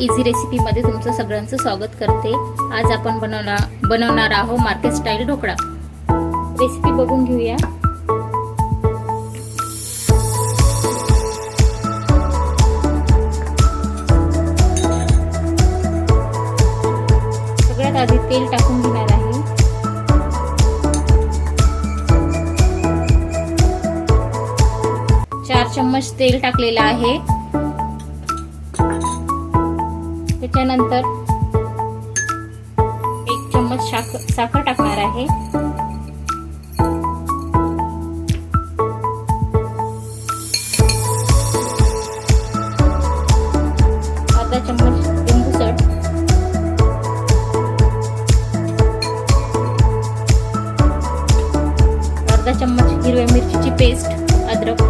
Easy रेसिपीमध्ये तुमचं सगळ्यांचं स्वागत करते. आज आपण बनवणार बनवणार आहोत मार्केट स्टाईल ढोकळा. रेसिपी बघून घेऊया. सगळ्यात आधी तेल टाकून घेणार आहे. चार चम्मच तेल टाकलेलं आहे. त्याच्यानंतर एक चम्मच साखर साखर टाकणार आहे. अर्धा चम्मच लिंबूसट अर्धा चम्मच हिरव्या मिरचीची पेस्ट अद्रक.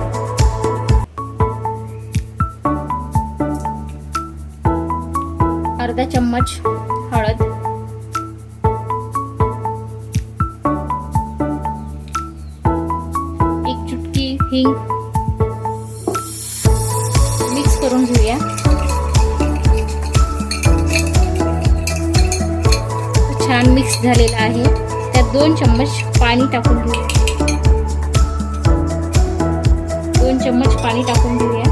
अर्धा चम्मच हळद. एक चुटकी हिंग. मिक्स करून घेऊया. छान मिक्स झालेला आहे. त्यात दोन चम्मच पाणी टाकून घेऊया. दोन चम्मच पाणी टाकून घेऊया.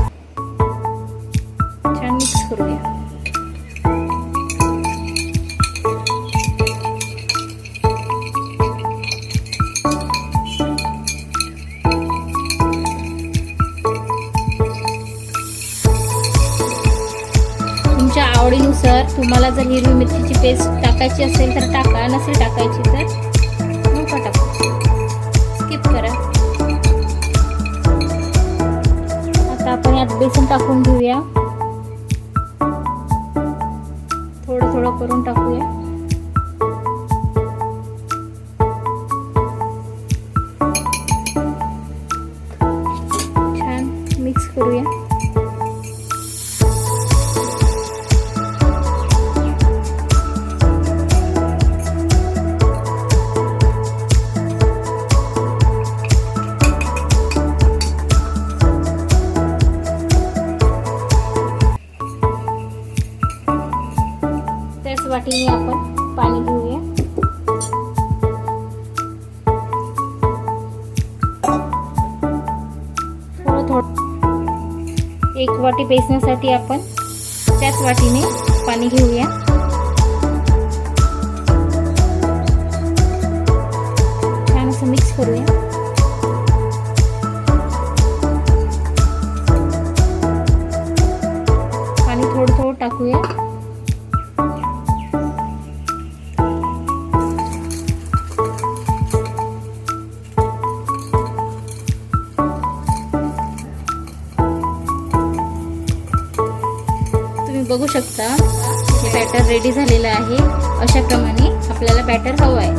आवडीनुसार तुम्हाला जर हिरवी मिरचीची पेस्ट टाकायची असेल तर टाका नसेल टाकायची तर नका टाकू? स्किप करा. आता आपण यात बेसन टाकून घेऊया. थोडं थोडं करून टाकूया. एक वाटी बेसनासाठी आपण त्याच वाटीने पाणी घेऊया. छान असं मिक्स करूया. पाणी थोडं थोडं टाकूया. बघू शकता हे बॅटर रेडी झालेलं आहे. अशा प्रमाणे आपल्याला बॅटर हवं आहे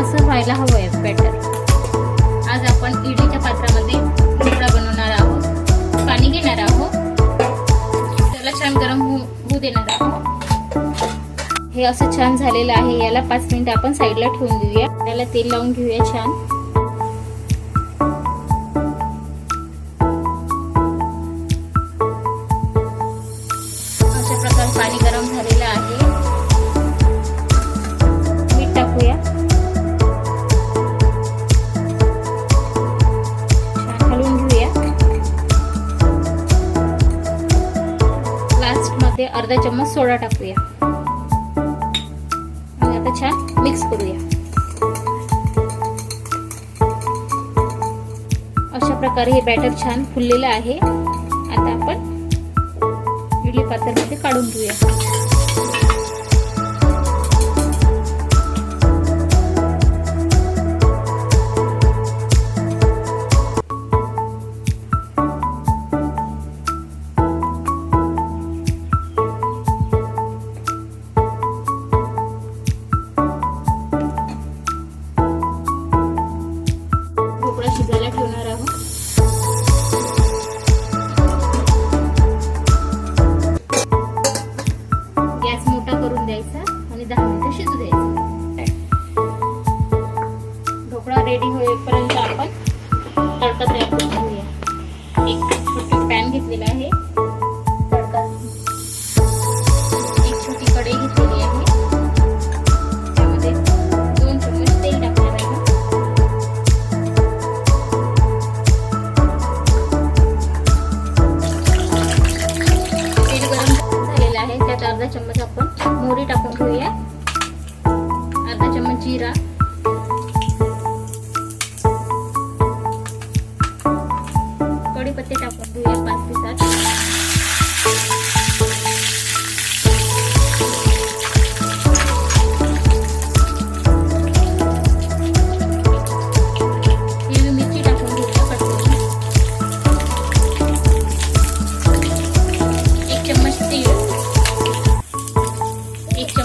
असं व्हायला हवं आहे बॅटर आज आपण इडीच्या पात्रामध्ये ढोकळा बनवणार आहोत. पाणी घेणार आहोत. त्याला छान गरम होऊ होऊ देणार आहोत. हे असं छान झालेलं आहे. याला पाच मिनिटं आपण साईडला ठेवून देऊया. त्याला तेल लावून घेऊया छान. गरम झालेला आहे. मीठ टाकूया. घालून हलवून घेऊया. लास्टमध्ये अर्धा चम्मच सोडा टाकूया. आणि आता छान मिक्स करूया. अशा प्रकारे हे बॅटर छान फुललेलं आहे. आता आपण इडली पात्रामध्ये काढून घेऊया.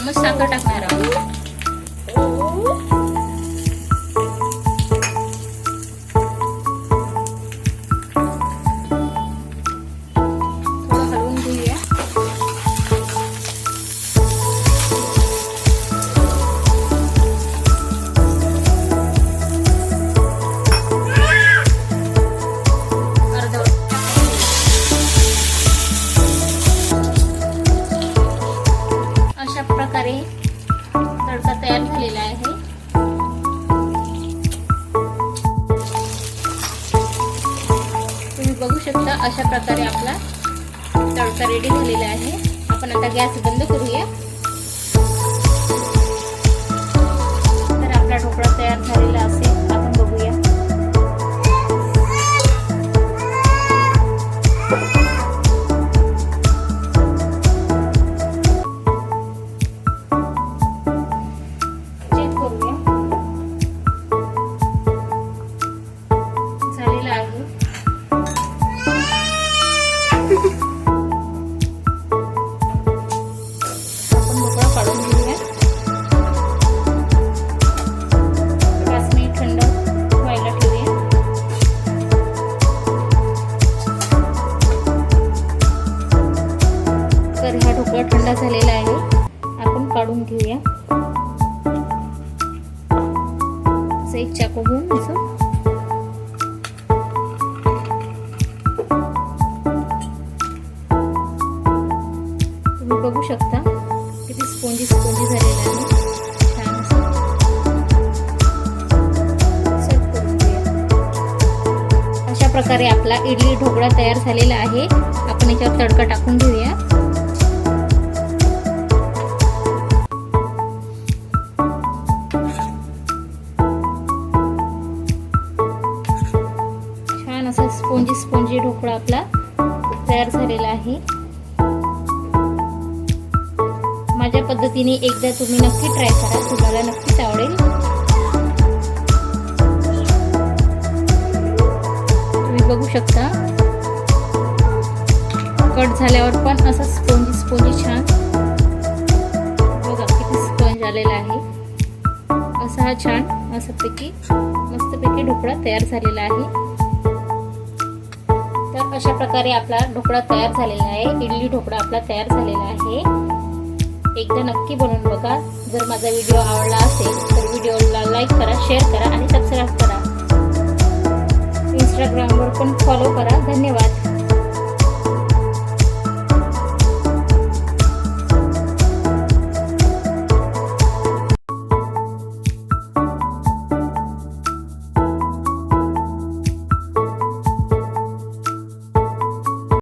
एक चम्मच साखर टाकणार अशा प्रकारे आपला तडका रेडी झालेला आहे. आपण आता गॅस बंद करूया. तर आपला ढोकळा तयार झालेला असेल. तर हा ढोकळा थंड झालेला आहे. आपण काढून घेऊया. असं एक चाकू घेऊन असं. तुम्ही बघू शकता किती स्पोंजी स्पोंजी झालेलं आहे. अशा प्रकारे आपला इडली ढोकळा तयार झालेला आहे. आपण याच्यावर तडका टाकून घेऊया. म्हणजे ढोकळा आपला तयार झालेला आहे. माझ्या पद्धतीने एकदा तुम्ही नक्की ट्राय करा. तुम्हाला नक्कीच आवडेल. तुम्ही बघू शकता. कट झाल्यावर पण असं स्पोंजी स्पोंजी छान. बघा किती स्पंज आलेला आहे. असा हा छान असं पैकी मस्तपैकी ढोकळा तयार झालेला आहे. तर अशा प्रकारे आपला ढोकळा तयार झालेला आहे. इडली ढोकळा आपला तयार झालेला आहे. एकदा नक्की बनवून बघा. जर माझा व्हिडिओ आवडला असेल तर व्हिडिओला लाईक करा शेअर करा आणि सबस्क्राईब करा. इंस्टाग्रामवर पण फॉलो करा. धन्यवाद.